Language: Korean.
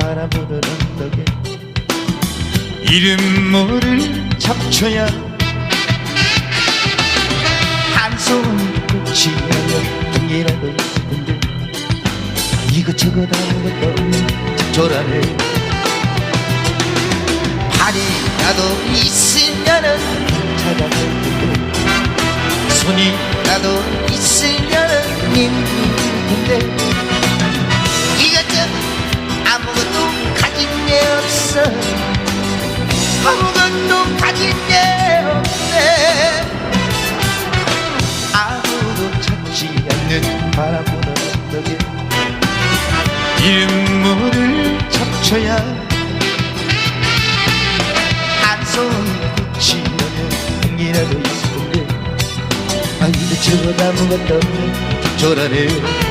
바라보는 언덕에 이름 모를 잡초야. 한손 끝이 나면 등이라도 있는데 이것저것 아무것도 없는 잡초라네. 팔이라도 있으면은 찾아갈 텐데 손이라도 있으면은 힘들 텐데 게 없어. 아무것도 가진 게 없네. 아무도 찾지 않는 바라보는 이름 모를 잡초야 한손 붙이려면 흥이라도 있을 텐데 아 이것저것 아무것도 없는 저라네